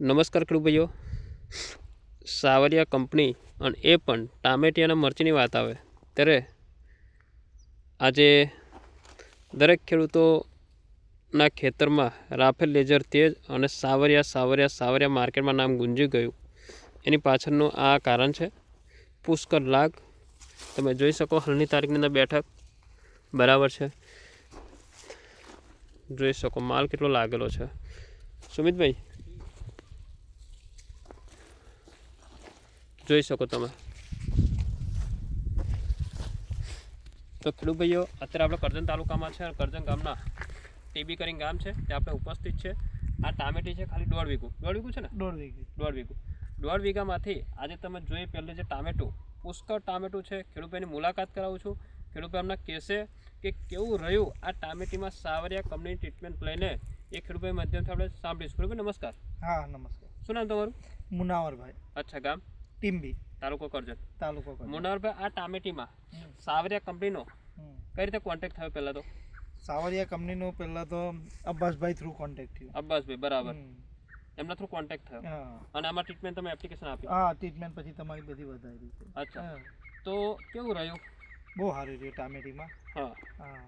નમસ્કાર ખેડૂત ભાઈઓ સાવરિયા કંપની અને એ પણ ટામેટી મરચીની વાત આવે. ત્યારે આજે દરેક ખેડૂતોના ખેતરમાં રાફેલ લેઝર તેજ અને સાવરિયા સાવરિયા સાવરિયા માર્કેટમાં નામ ગુંજી ગયું. એની પાછળનું આ કારણ છે પુષ્કર લાગ. તમે જોઈ શકો હાલની તારીખની અંદર બેઠક. બરાબર છે. જોઈ શકો માલ કેટલો લાગેલો છે. સુમિતભાઈ જોઈ શકો તમે. તો ખેડૂત ભાઈઓ અત્યારે આપણે કરજણ તાલુકામાં છે અને કરજણ ગામના ટીબી કરીને ગામ છે ત્યાં આપણે ઉપસ્થિત છે. આ ટામેટી છે ખાલી દોઢ વીઘું. દોઢ વીઘું છે ને? દોઢ વીઘું. દોઢ વીઘું. દોઢ વીઘામાંથી આજે તમે જોઈ પહેલાં જે ટામેટું પુષ્કળ ટામેટું છે. ખેડૂતભાઈની મુલાકાત કરાવું છું. ખેડૂતભાઈ એમના કહેશે કે કેવું રહ્યું આ ટામેટીમાં સાવરિયા કંપનીની ટ્રીટમેન્ટ લઈને એ ખેડૂતભાઈ માધ્યમથી આપણે સાંભળીશું. ખેડૂતભાઈ નમસ્કાર. હા નમસ્કાર. શું નામ તમારું? મુનાવરભાઈ. અચ્છા ગામ? ટીમ્બી તાલુકો કરજણ. તાલુકો. મુનાવરભાઈ આ ટામેટીમાં સાવરિયા કંપનીનો કઈ રીતે કોન્ટેક્ટ થયો પહેલાં તો? સાવરિયા કંપનીનો પહેલાં તો અબ્બાસભાઈ થ્રુ કોન્ટેક્ટ થયો. અબ્બાસભાઈ બરાબર. એમના થ્રુ કોન્ટેક્ટ થયો. અને આમાં ટ્રીટમેન્ટ તમે એપ્લિકેશન આપી હા ટ્રીટમેન્ટ પછી તમારી બધી વધારી છે અચ્છા. તો કેવું રહ્યું? બહુ સારું રહ્યું ટામેટીમાં. હા. હા.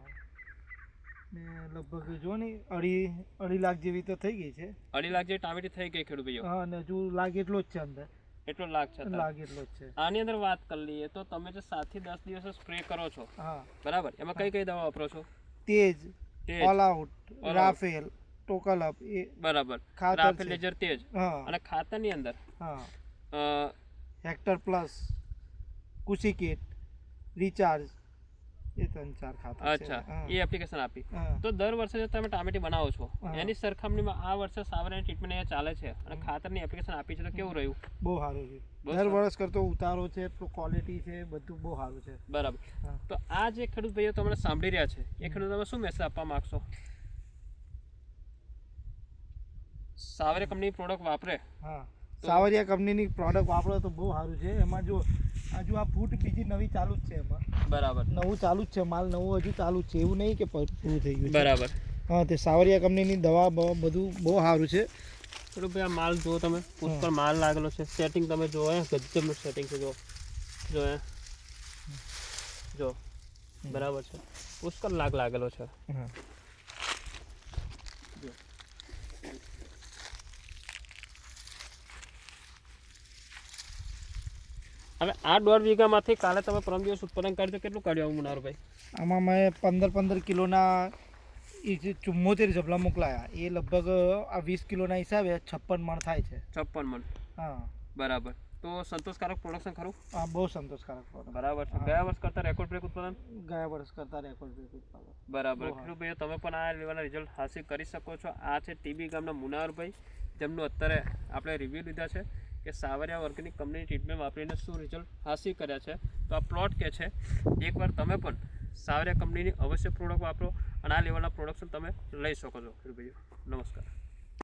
ને લગભગ જો ને અઢી અઢી લાખ જેવી તો થઈ ગઈ છે. અઢી લાખ જેવી ટામેટી થઈ ગઈ ખેડૂત ભાઈઓ. હા અને હજુ લાખ એટલો જ છે અંદર. એટલો લાખ છે. લાખ એટલો જ છે. આની અંદર વાત કરી લઈએ તો તમે જે 7 થી દસ દિવસે સ્પ્રે કરો છો હા. બરાબર? એમાં કઈ કઈ દવા વાપરો છો? તેજ ઓલ આઉટ રાફેલ ટોકલ અપ એ બરાબર. રાફેલ. લેજર તેજ. અને ખાતરની અંદર હા. હેક્ટર પ્લસ કુશી કિટ રિચાર્જ એ ત્રણ ચાર ખાતા અચ્છા એ એપ્લિકેશન આપી. તો દર વર્ષે જે તમે ટામેટી બનાવો છો એની સરખામણીમાં આ વર્ષે સાવરની ટ્રીટમેન્ટ અહીંયા ચાલે છે અને ખાતરની એપ્લિકેશન આપી છે તો કેવું રહ્યું? બહુ સારું છે. દર વર્ષ કરતો ઉતારો છે એટલું ક્વોલિટી છે બધું બહુ સારું છે. બરાબર. તો આ જે ખેડૂત ભાઈઓ તમને સાંભળી રહ્યા છે એ ખેડૂત તમે શું મેસેજ આપવા માંગશો? સાવરે કંપની પ્રોડક્ટ વાપરે હા. સાવરિયા કંપનીની પ્રોડક્ટ વાપરો તો બહુ સારું છે. એમાં જો હજુ આ ફૂટ બીજી નવી ચાલુ જ છે એમાં. બરાબર. નવું ચાલુ જ છે. માલ નવું હજુ ચાલુ જ છે. એવું નહીં કે પૂરું થઈ ગયું બરાબર. હા તે સાવરિયા કંપનીની દવા બધું બહુ સારું છે. ખેડૂત ભાઈ આ માલ જુઓ તમે. ઉપર માલ લાગેલો છે. સેટિંગ તમે જુઓ હે? ગજબનું સેટિંગ છે જો જો હે? જો બરાબર છે. પુષ્કળ લાગ લાગેલો છે. હા. હવે આ દોઢ વીઘામાંથી કાલે તમે પરમ દિવસ ઉત્પાદન કાઢ્યું તો કેટલું કાઢ્યું આવું મુનારભાઈ આમાં મેં પંદર પંદર કિલોના એ જે ચુમ્મોતેર જબલા મોકલાયા એ લગભગ આ વીસ કિલોના હિસાબે છપ્પન મણ થાય છે. છપ્પન મણ? હા. બરાબર. તો સંતોષકારક પ્રોડક્શન ખરું? હા બહુ સંતોષકારક બરાબર છે. ગયા વર્ષ કરતાં રેકોર્ડ બ્રેક ઉત્પાદન? ગયા વર્ષ કરતાં રેકોર્ડ બ્રેક ઉત્પાદન. બરાબર. સારું. તમે પણ આ લેવાના રિઝલ્ટ હાસિલ કરી શકો છો. આ છે ટીબી ગામના મુનાવરભાઈ જેમનું અત્યારે આપણે રિવ્યૂ લીધા છે. કે સાવરિયા ઓર્ગેનિક કંપનીની ટ્રીટમેન્ટ વાપરીને શું રિઝલ્ટ હાસિલ કર્યા છે? તો આ પ્લોટ કે છે, એકવાર તમે પણ સાવરિયા કંપનીની અવશ્ય પ્રોડક્ટ વાપરો અને આ લેવલના પ્રોડક્શન તમે લઈ શકો છો. ભાઈ નમસ્કાર.